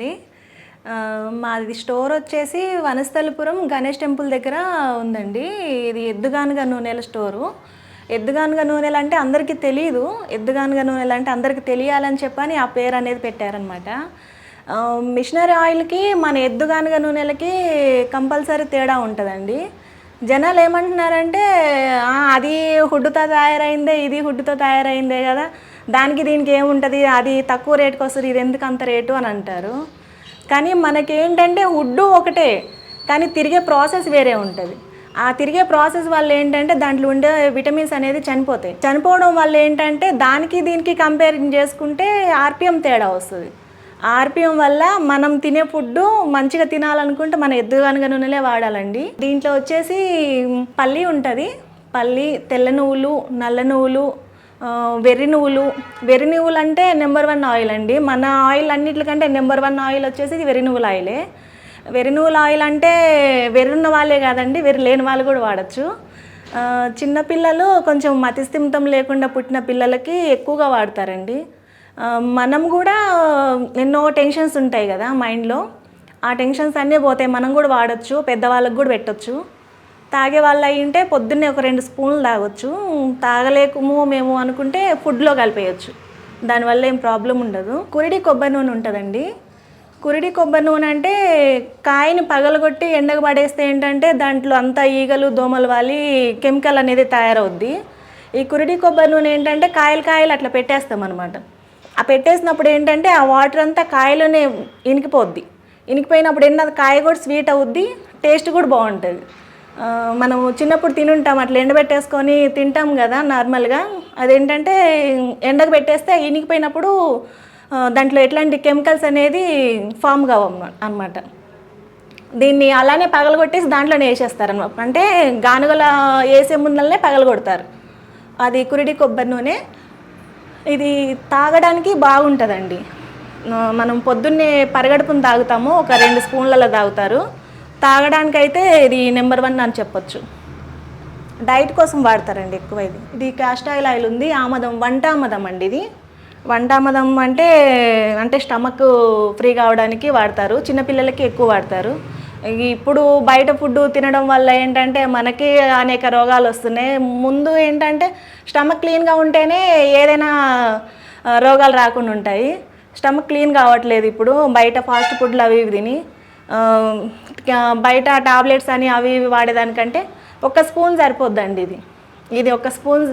అండి. మాది స్టోర్ వచ్చేసి వనస్థలపురం గణేష్ టెంపుల్ దగ్గర ఉందండి. ఇది ఎద్దుగానుగ నూనెల స్టోరు. ఎద్దుగానుగ నూనెలు అంటే అందరికీ తెలియదు ఎద్దుగానుగ నూనెలు అంటే అందరికీ తెలియాలని చెప్పని ఆ పేరు అనేది పెట్టారనమాట మిషనరీ ఆయిల్కి మన ఎద్దుగానుగ నూనెలకి కంపల్సరీ తేడా ఉంటుందండి. జనాలు ఏమంటున్నారంటే అది హుడ్డుతో తయారైందే ఇది హుడ్డుతో తయారైందే కదా. దానికి దీనికి ఏముంటుంది? అది తక్కువ రేటుకి వస్తుంది ఇది ఎందుకు అంత రేటు అని అంటారు. కానీ మనకేంటంటే వుడ్డు ఒకటే కానీ తిరిగే ప్రాసెస్ వేరే ఉంటుంది. ఆ తిరిగే ప్రాసెస్ వల్ల ఏంటంటే దాంట్లో ఉండే విటమిన్స్ అనేది చనిపోతాయి. చనిపోవడం వల్ల ఏంటంటే దానికి దీనికి కంపేర్ చేసుకుంటే ఆర్పిఎం తేడా వస్తుంది. ఆర్పిఎం వల్ల మనం తినే ఫుడ్ మంచిగా తినాలనుకుంటే మన ఎద్దుగానుగ నూనెలే వాడాలండి. దీంట్లో వచ్చేసి పల్లి ఉంటుంది. పల్లి తెల్ల నువ్వులు నల్ల నువ్వులు వెర్రి నువ్వులు. వెర్రి నువ్వులు అంటే నెంబర్ వన్ ఆయిల్ అండి. మన ఆయిల్ అన్నిటికంటే నెంబర్ వన్ ఆయిల్ వచ్చేసి ఇది వెర్రి నువ్వుల ఆయిలే. వెర్రి నువ్వుల ఆయిల్ అంటే వెర్రున్న వాళ్ళే కాదండి వెర్రి లేని వాళ్ళు కూడా వాడచ్చు. చిన్నపిల్లలు కొంచెం మతిస్థిమితం లేకుండా పుట్టిన పిల్లలకి ఎక్కువగా వాడతారండి. మనం కూడా ఎన్నో టెన్షన్స్ ఉంటాయి కదా మైండ్లో. ఆ టెన్షన్స్ అన్నీ పోతాయి మనం కూడా వాడచ్చు పెద్దవాళ్ళకి కూడా పెట్టొచ్చు. తాగే వాళ్ళు అయి ఉంటే పొద్దున్నే ఒక రెండు స్పూన్లు తాగొచ్చు. తాగలేకము మేము అనుకుంటే ఫుడ్లో కలిపేయచ్చు. దానివల్ల ఏం ప్రాబ్లం ఉండదు. కురిడి కొబ్బరి నూనె ఉంటుందండి. కురిడి కొబ్బరి నూనె అంటే కాయని పగలగొట్టి ఎండకు పడేస్తే ఏంటంటే దాంట్లో అంతా ఈగలు దోమలు వాలి కెమికల్ అనేది తయారవుద్ది. ఈ కురిడి కొబ్బరి నూనె ఏంటంటే కాయలు కాయలు అట్లా పెట్టేస్తాం అనమాట ఆ పెట్టేసినప్పుడు ఏంటంటే ఆ వాటర్ అంతా కాయలోనే ఇనికిపోద్ది. ఇనికిపోయినప్పుడు ఏంటంటే కాయ కూడా స్వీట్ అవుద్ది టేస్ట్ కూడా బాగుంటుంది. మనము మనం చిన్నప్పుడు తినుంటాం అట్లా ఎండబెట్టేసుకొని తింటాం కదా నార్మల్గా. అదేంటంటే ఎండకు పెట్టేస్తే ఇనికిపోయినప్పుడు దాంట్లో ఎట్లాంటి కెమికల్స్ అనేది ఫామ్ కావు అనమాట దీన్ని అలానే పగలగొట్టేసి దాంట్లోనే వేసేస్తారు అనమాట అంటే గానుగల వేసే ముందలనే పగలగొడతారు. అది కురిడి కొబ్బరి నూనె. ఇది తాగడానికి బాగుంటుందండి. మనం పొద్దున్నే పరగడుపును తాగుతాము ఒక రెండు స్పూన్లలో తాగుతారు. తాగడానికైతే ఇది నెంబర్ వన్ అని చెప్పొచ్చు. డైట్ కోసం వాడతారండి ఎక్కువ ఇది. ఇది క్యాస్ట్ ఆయిల్ ఆయిల్ ఉంది ఆమదం వంటామదం అండి ఇది. వంటామదం అంటే అంటే స్టమక్ ఫ్రీ కావడానికి వాడతారు చిన్నపిల్లలకి ఎక్కువ వాడతారు. ఇప్పుడు బయట ఫుడ్ తినడం వల్ల ఏంటంటే మనకి అనేక రోగాలు వస్తున్నాయి. ముందు ఏంటంటే స్టమక్ క్లీన్గా ఉంటేనే ఏదైనా రోగాలు రాకుండా ఉంటాయి. స్టమక్ క్లీన్ కావట్లేదు ఇప్పుడు. బయట ఫాస్ట్ ఫుడ్లు అవి ఇవి తిని బయట టాబ్లెట్స్ అని అవి ఇవి వాడేదానికంటే ఒక స్పూన్ సరిపోద్దండి ఇది. ఇది ఒక స్పూన్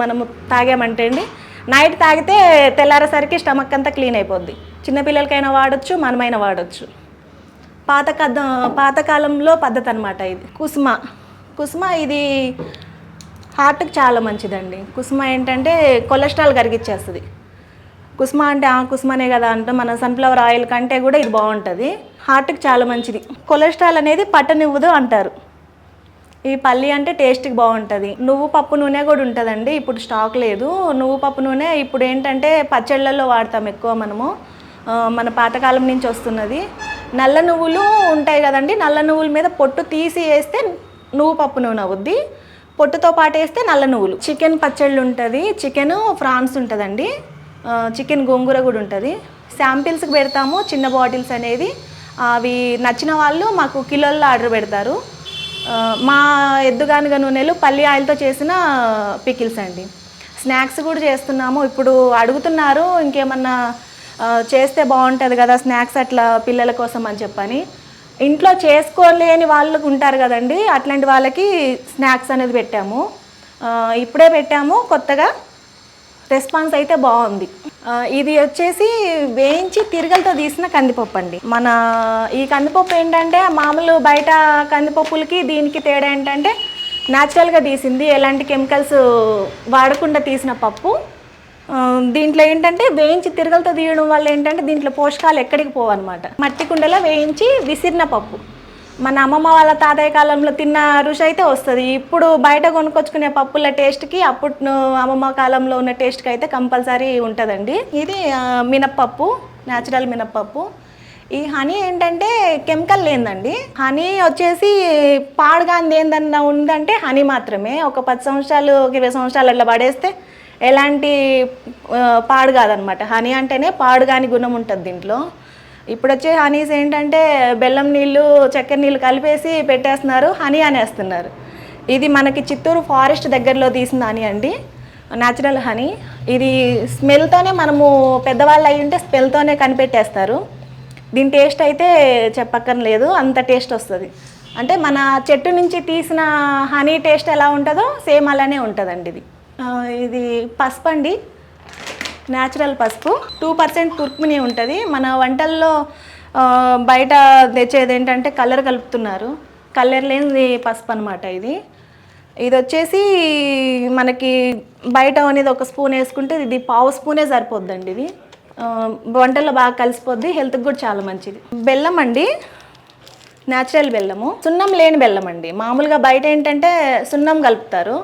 మనము తాగామంటే అండి నైట్ తాగితే తెల్లారేసరికి స్టమక్ అంతా క్లీన్ అయిపోద్ది. చిన్నపిల్లలకైనా వాడచ్చు మనమైనా వాడచ్చు. పాత కథ పాతకాలంలో పద్ధతి అనమాట ఇది. కుసుమ కుసుమ ఇది హార్ట్కి చాలా మంచిదండి. కుసుమ ఏంటంటే కొలెస్ట్రాల్ కరిగిచ్చేస్తుంది. కుసుమ అంటే ఆ కుసుమనే కదా అంటే మన సన్ఫ్లవర్ ఆయిల్ కంటే కూడా ఇది బాగుంటుంది. హార్ట్కి చాలా మంచిది. కొలెస్ట్రాల్ అనేది పట్టనివ్వదు అంటారు. ఈ పల్లి అంటే టేస్ట్కి బాగుంటుంది. నువ్వు పప్పు నూనె కూడా ఉంటుందండి. ఇప్పుడు స్టాక్ లేదు. నువ్వు పప్పు నూనె ఇప్పుడు ఏంటంటే పచ్చళ్ళల్లో వాడతాం ఎక్కువ మనము. మన పాతకాలం నుంచి వస్తున్నది. నల్ల నువ్వులు ఉంటాయి కదండి. నల్ల నువ్వుల మీద పొట్టు తీసి వేస్తే నువ్వు పప్పు నూనె అవుద్ది. పొట్టుతో పాటు వేస్తే నల్ల నువ్వులు. చికెన్ పచ్చళ్ళు ఉంటుంది. చికెన్ ఫ్రాన్స్ ఉంటుందండి. చికెన్ గోంగూర కూడా ఉంటుంది. శాంపిల్స్కి పెడతాము చిన్న బాటిల్స్ అనేది. అవి నచ్చిన వాళ్ళు మాకు కిలోల్లో ఆర్డర్ పెడతారు. మా ఎద్దుగానుగ నూనెలు పల్లి ఆయిల్తో చేసిన పికిల్స్ అండి. స్నాక్స్ కూడా చేస్తున్నాము. ఇప్పుడు అడుగుతున్నారు ఇంకేమన్నా చేస్తే బాగుంటుంది కదా స్నాక్స్ అట్లా పిల్లల కోసం అని చెప్పని. ఇంట్లో చేసుకోలేని వాళ్ళకు ఉంటారు కదండి అట్లాంటి వాళ్ళకి స్నాక్స్ అనేది పెట్టాము. ఇప్పుడే పెట్టాము కొత్తగా. రెస్పాన్స్ అయితే బాగుంది. ఇది వచ్చేసి వేయించి తిరగలతో తీసిన కందిపప్పు అండి. మన ఈ కందిపప్పు ఏంటంటే మామూలు బయట కందిపప్పులకి దీనికి తేడా ఏంటంటే న్యాచురల్గా తీసింది. ఎలాంటి కెమికల్స్ వాడకుండా తీసిన పప్పు. దీంట్లో ఏంటంటే వేయించి తిరగలతో తీయడం వల్ల ఏంటంటే దీంట్లో పోషకాలు ఎక్కడికి పోవన్నమాట. మట్టి కుండలో వేయించి విసిరిన పప్పు. మన అమ్మమ్మ వాళ్ళ తాతయ్య కాలంలో తిన్న రుచి అయితే వస్తుంది. ఇప్పుడు బయట కొనుక్కొచ్చుకునే పప్పుల టేస్ట్కి అప్పుడు అమ్మమ్మ కాలంలో ఉన్న టేస్ట్కి అయితే కంపల్సరీ ఉంటుందండి. ఇది మినప్పప్పు న్యాచురల్ మినప్పప్పు. ఈ హనీ ఏంటంటే కెమికల్ లేదండి. హనీ వచ్చేసి పాడుగాంది ఏందన్నా ఉందంటే హనీ మాత్రమే. ఒక పది సంవత్సరాలు ఒక ఇరవై సంవత్సరాలు అట్లా పడేస్తే ఎలాంటి పాడు కాదనమాట హనీ అంటేనే పాడుగాని గుణం ఉంటుంది దీంట్లో. ఇప్పుడు వచ్చే హనీస్ ఏంటంటే బెల్లం నీళ్ళు చక్కెర నీళ్ళు కలిపేసి పెట్టేస్తున్నారు హనీ అనేస్తున్నారు. ఇది మనకి చిత్తూరు ఫారెస్ట్ దగ్గరలో తీసిన హనీ అండి. Natural honey. ఇది స్మెల్తోనే మనము పెద్దవాళ్ళు అయి ఉంటే స్మెల్తోనే కనిపెట్టేస్తారు. దీని టేస్ట్ అయితే చెప్పక్కర్లేదు అంత టేస్ట్ వస్తుంది. అంటే మన చెట్టు నుంచి తీసిన హనీ టేస్ట్ ఎలా ఉంటుందో సేమ్ అలానే ఉంటుందండి ఇది. ఇది పసుపు అండి న్యాచురల్ పసుపు. టూ పర్సెంట్ కుర్కుమిని ఉంటుంది. మన వంటల్లో బయట తెచ్చేది ఏంటంటే కలర్ కలుపుతున్నారు. కలర్ లేని పసుపు అనమాట ఇది. ఇది వచ్చేసి మనకి బయట అనేది ఒక స్పూన్ వేసుకుంటే ఇది పావు స్పూనే సరిపోద్దండి ఇది. వంటల్లో బాగా కలిసిపోద్ది. హెల్త్కి కూడా చాలా మంచిది. బెల్లం అండి. న్యాచురల్ బెల్లము. సున్నం లేని బెల్లం అండి. మామూలుగా బయట ఏంటంటే సున్నం కలుపుతారు.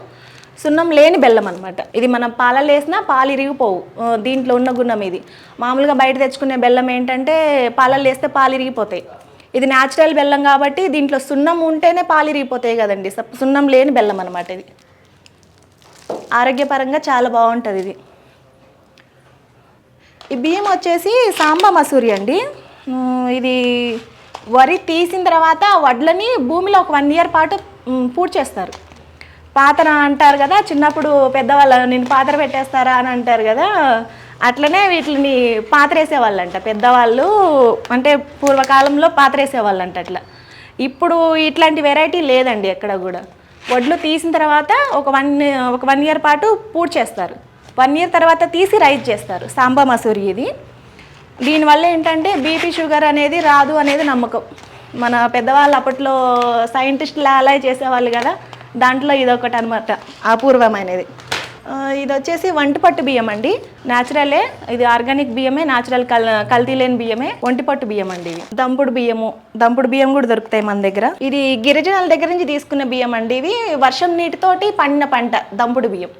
సున్నం లేని బెల్లం అనమాట ఇది మనం పాలలు వేసినా పాలు ఇరిగిపోవు. దీంట్లో ఉన్న గుణం ఇది. మామూలుగా బయట తెచ్చుకునే బెల్లం ఏంటంటే పాలలు వేస్తే పాలు ఇరిగిపోతాయి. ఇది న్యాచురల్ బెల్లం కాబట్టి దీంట్లో సున్నం ఉంటేనే పాలు ఇరిగిపోతాయి కదండి. సప్- సున్నం లేని బెల్లం అనమాట ఇది. ఆరోగ్యపరంగా చాలా బాగుంటుంది ఇది. ఈ బియ్యం వచ్చేసి సాంబా మసూరి అండి. ఇది వరి తీసిన తర్వాత వడ్లని భూమిలో ఒక వన్ ఇయర్ పాటు పూడ్చేస్తారు పాతర అంటారు కదా చిన్నప్పుడు పెద్దవాళ్ళు నేను పాతర పెట్టేస్తారా అని అంటారు కదా అట్లనే వీటిని పాతరేసేవాళ్ళంట. పెద్దవాళ్ళు అంటే పూర్వకాలంలో పాతరేసేవాళ్ళంట అట్లా. ఇప్పుడు ఇట్లాంటి వెరైటీ లేదండి ఎక్కడ కూడా. వడ్లు తీసిన తర్వాత ఒక వన్ ఒక వన్ ఇయర్ పాటు పూడ్చేస్తారు వన్ ఇయర్ తర్వాత తీసి రైస్ చేస్తారు. సాంబా మసూరి ఇది. దీనివల్ల ఏంటంటే బీపీ షుగర్ అనేది రాదు అనేది నమ్మకం. మన పెద్దవాళ్ళు అప్పట్లో సైంటిస్టులు అలా చేసేవాళ్ళు కదా దాంట్లో ఇదొకటి అనమాట అపూర్వమైనది. ఇది వచ్చేసి వంటిపట్టు బియ్యం అండి. న్యాచురలే ఇది ఆర్గానిక్ బియ్యమే న్యాచురల్ కల్ కల్తీ లేని బియ్యమే వంటిపట్టు బియ్యం అండి ఇవి. దంపుడు బియ్యము దంపుడు బియ్యం కూడా దొరుకుతాయి మన దగ్గర. ఇది గిరిజనాల దగ్గర నుంచి తీసుకున్న బియ్యం అండి ఇవి. వర్షం నీటితోటి పండిన పంట దంపుడు బియ్యం.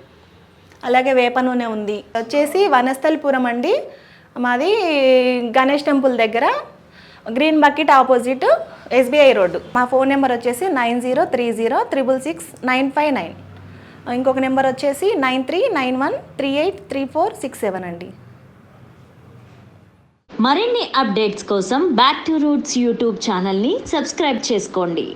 అలాగే వేప నూనె ఉంది. వచ్చేసి వనస్థలపురం అండి. మాది గణేష్ టెంపుల్ దగ్గర. Green bucket opposite. SBI road. మా ఫోన్ నెంబర్ వచ్చేసి nine zero three zero triple six nine five nine. ఇంకొక నెంబర్ వచ్చేసి nine three nine one three eight three four six seven అండి. మరిన్ని అప్డేట్స్ కోసం బ్యాక్ టు రూట్స్ యూట్యూబ్ ఛానల్ని subscribe చేసుకోండి.